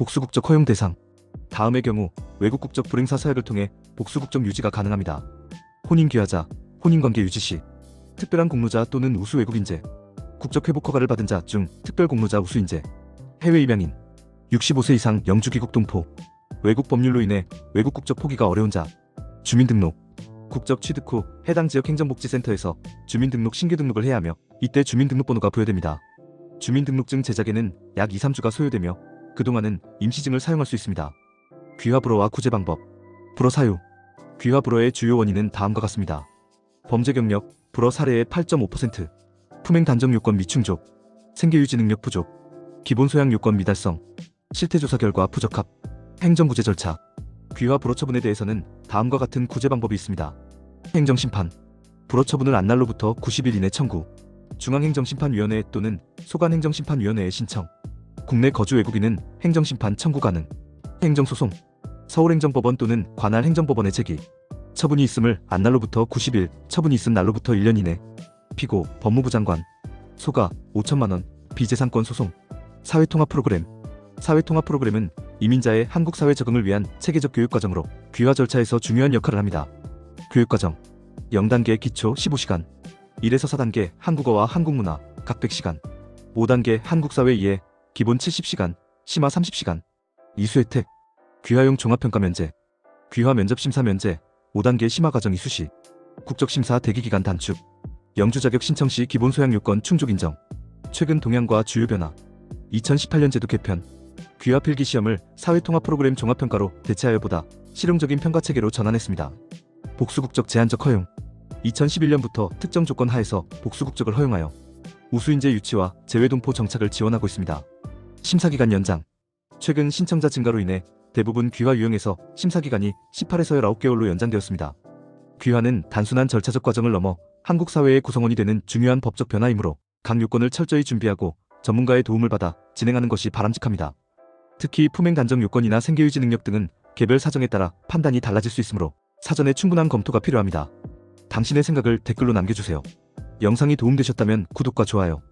복수국적 허용 대상. 다음의 경우 외국 국적 불행사 서약을 통해 복수국적 유지가 가능합니다. 혼인 귀화자, 혼인관계 유지 시, 특별한 공로자 또는 우수 외국인재, 국적 회복 허가를 받은 자 중 특별 공로자 우수인재, 해외 입양인, 65세 이상 영주 귀국 동포, 외국 법률로 인해 외국 국적 포기가 어려운 자, 주민등록, 국적 취득 후 해당 지역 행정복지센터에서 주민등록 신규 등록을 해야 하며 이때 주민등록번호가 부여됩니다. 주민등록증 제작에는 약 2, 3주가 소요되며 그동안은 임시증을 사용할 수 있습니다. 귀화 불허와 구제 방법. 불허 사유. 귀화 불허의 주요 원인은 다음과 같습니다. 범죄 경력 불허 사례의 8.5% 품행 단정 요건 미충족. 생계 유지 능력 부족. 기본 소양 요건 미달성. 실태 조사 결과 부적합. 행정구제 절차. 귀화 불허 처분에 대해서는 다음과 같은 구제 방법이 있습니다. 행정심판. 불허 처분을 안날로부터 90일 이내 청구. 중앙행정심판위원회 또는 소관행정심판위원회에 신청 국내 거주 외국인은 행정심판 청구 가능. 행정소송 서울행정법원 또는 관할 행정법원에 제기. 처분이 있음을 안 날로부터 90일 처분이 있음 날로부터 1년 이내. 피고 법무부 장관. 소가 5천만원 비재산권 소송. 사회통합 프로그램. 사회통합 프로그램은 이민자의 한국 사회 적응을 위한 체계적 교육 과정으로 귀화 절차에서 중요한 역할을 합니다. 교육 과정. 0단계 기초 15시간. 1에서 4단계 한국어와 한국 문화 각 100시간. 5단계 한국 사회 이해 기본 70시간 심화 30시간. 이수 혜택 귀화용 종합평가 면제 귀화 면접 심사 면제 5단계 심화 과정 이수 시 국적심사 대기기간 단축. 영주 자격 신청 시 기본 소양 요건 충족 인정. 최근 동향과 주요 변화. 2018년 제도 개편. 귀화 필기 시험을 사회통합 프로그램 종합평가로 대체하여 보다 실용적인 평가 체계로 전환했습니다. 복수국적 제한적 허용. 2011년부터 특정 조건 하에서 복수국적을 허용하여 우수인재 유치와 재외동포 정착을 지원하고 있습니다. 심사기간 연장 최근 신청자 증가로 인해 대부분 귀화 유형에서 심사기간이 18에서 19개월로 연장되었습니다. 귀화는 단순한 절차적 과정을 넘어 한국 사회의 구성원이 되는 중요한 법적 변화이므로 각 요건을 철저히 준비하고 전문가의 도움을 받아 진행하는 것이 바람직합니다. 특히 품행 단정 요건이나 생계유지 능력 등은 개별 사정에 따라 판단이 달라질 수 있으므로 사전에 충분한 검토가 필요합니다. 당신의 생각을 댓글로 남겨주세요. 영상이 도움되셨다면 구독과 좋아요,